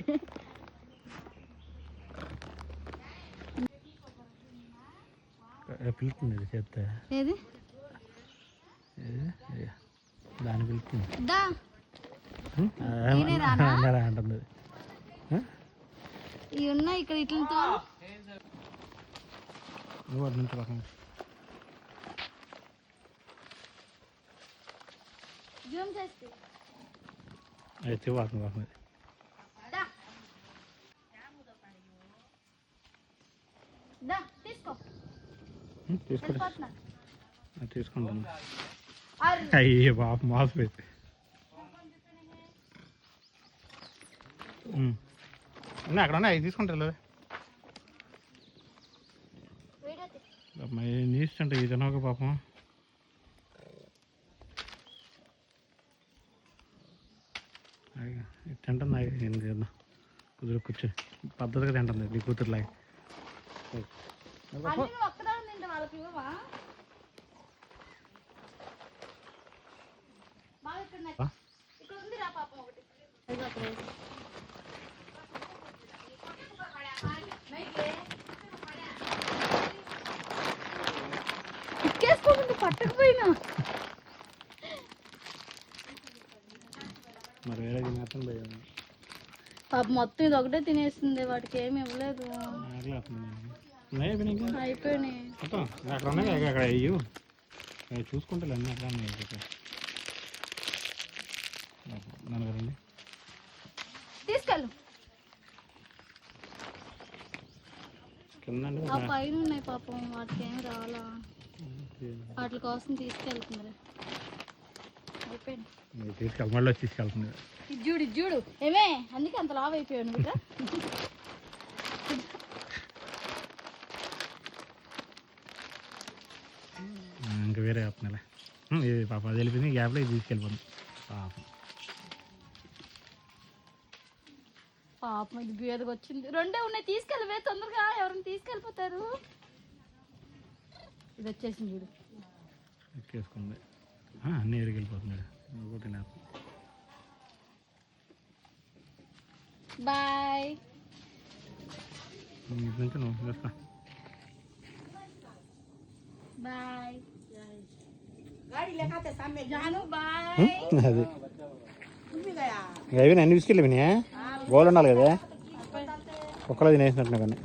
పిలుస్తుంది ఇది చెప్తే ఏది. దాన్ని పిలుస్తుంది అంటుంది? ఇవి ఉన్నాయి ఇక్కడ ఇట్లతో. నువ్వు అటు నుంచి పక్కన. జూమ్ చేస్తే. అయితే వాసన వాసన తీసుకో. తీసుకోండి వెళ్ళిపోతున్నా. తీసుకుంటాను. అర్రే. అయ్యే బాబు మోసపోయింది ఉన్నాయి అక్కడ ఉన్నాయి తీసుకుంటారు వీడియో తీ. అమ్మాయి నీ ఇష్టంటే ఇది తినక పాపం తింటుంది కుదురు కూర్చో. పద్ధతిగా తింటుంది నీ కూతురులాగా పట్టకపోయినా. మరి వేరే తినేస్తాను భయం పాప మొత్తం ఇది ఒకటే తినేస్తుంది వాటికి ఏమి ఇవ్వలేదు. ఉన్నాయి? అయిపోయినాయి. మొత్తం అక్కడ ఉన్నాయి కదా, అక్కడ అయ్యు చూసుకుంటే అన్నీ అక్కడ ఉన్నాయి ఇక్కడ. నలుగురండి తీసుకెళ్ళు. ఆ పైన ఉన్నాయి పాపం వాటికి ఏమి రావాలా? వాటి కోసం తీసుకెళ్తుంది తీసుకెళ్ళి మళ్ళీ వచ్చి తీసుకెళ్తుంది. ఇది చూడు ఇది చూడు. ఏమే అందుకే అంత లావ్ అయిపోయాను బిడ్డ ఇంకా వేరే ఆపుతున్నాలే ఇది పాప అది వెళ్ళిపోయింది గ్యాప్లో ఇది తీసుకెళ్ళిపోతుంది పాపం. పాపం ఇది బేదకు వచ్చింది. రెండే ఉన్నాయి తీసుకెళ్ళవే తొందరగా ఎవరైనా తీసుకెళ్ళిపోతారు. ఇది వచ్చేసింది చూడు. ఎక్కేసుకుంది. అన్నీ ఎరిగి వెళ్ళిపోతున్నాడు ఇంకోటి నాకు. బాయ్. నుంచి నువ్వు బాయ్. అది. అవి అన్ని తీసుకెళ్ళి గోల్ ఉండాలి కదా. ఒక్కలో తినేసినట్టు కానీ.